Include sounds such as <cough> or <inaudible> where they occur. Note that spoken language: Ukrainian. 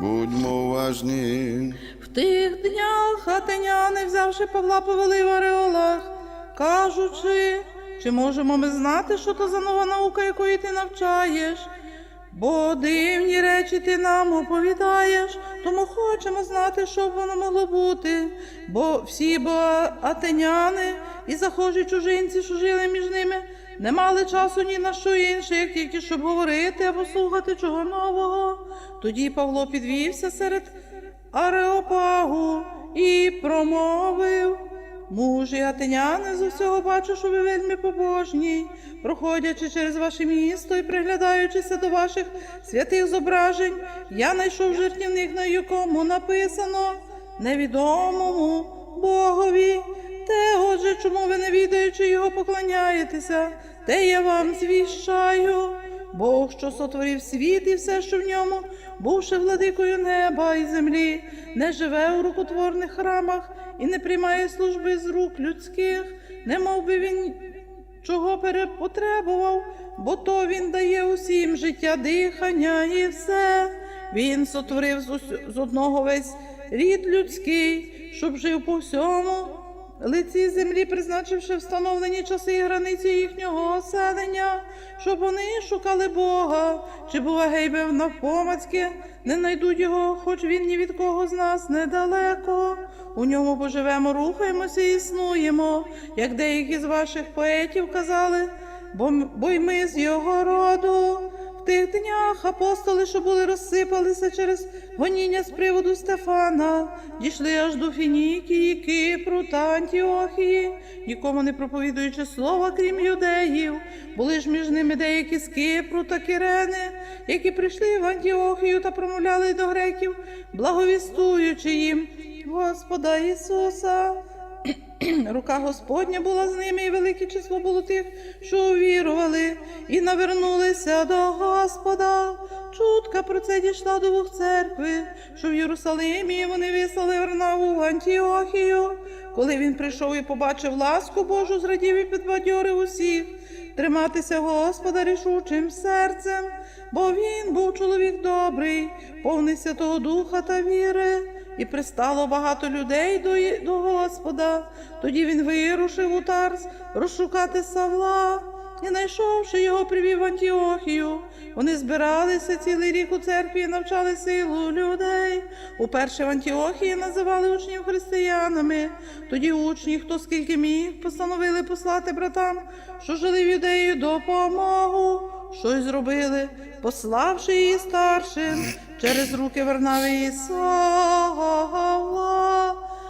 Будьмо уважні. В тих днях атеняни, взявши Павла, повели в ареолах, кажучи, чи можемо ми знати, що то за нова наука, якої ти навчаєш? Бо дивні речі ти нам оповідаєш, тому хочемо знати, що б воно могло бути. Бо всі бо атеняни і захожі чужинці, що жили між ними, не мали часу ні на що інше, як тільки щоб говорити або слухати чого нового. Тоді Павло підвівся серед Ареопагу і промовив. Мужі атеняни, з усього бачу, що ви вельми побожні, проходячи через ваше місто і приглядаючися до ваших святих зображень, я знайшов жертівник, на якому написано невідомому Богові. Те, отже, чому ви не відаючи його поклоняєтеся, те я вам звіщаю. Бог, що сотворив світ і все, що в ньому, бувши владикою неба і землі, не живе у рукотворних храмах і не приймає служби з рук людських, не мов би він чого перепотребував, бо то він дає усім життя, дихання і все. Він сотворив з, одного весь рід людський, щоб жив по всьому лиці землі, призначивши встановлені часи і границі їхнього оселення, щоб вони шукали Бога, чи бува гейбе навпомацьки, не найдуть його, хоч він ні від кого з нас недалеко. У ньому поживемо, рухаємося і існуємо, як деякі з ваших поетів казали, бо, бо й ми з його роду. Тих днях апостоли, що були розсипалися через гоніння з приводу Стефана, дійшли аж до Фінікії, Кипру та Антіохії, нікому не проповідуючи слова, крім юдеїв. Були ж між ними деякі з Кипру та Кирени, які прийшли в Антіохію та промовляли до греків, благовістуючи їм Господа Ісуса. <clears throat> Рука Господня була з ними, і велике число було тих, що увірували, і навернулися до Господа. Чутка про це дійшла до двох церкви, що в Єрусалимі вони вислали Варнаву в Антіохію. Коли він прийшов і побачив ласку Божу, зрадів і підбадьорив усіх, триматися Господа рішучим серцем, бо він був чоловік добрий, повний Святого Духа та віри. І пристало багато людей до, до Господа. Тоді він вирушив у Тарс розшукати Савла. І знайшовши його, привів Антіохію. Вони збиралися цілий рік у церкві і навчали силу людей. Уперше в Антіохії називали учнів християнами. Тоді учні, хто скільки міг, постановили послати братам, що жили в юдеї допомогу. Щось зробили, пославши її старшим через руки Варнави Ісаа.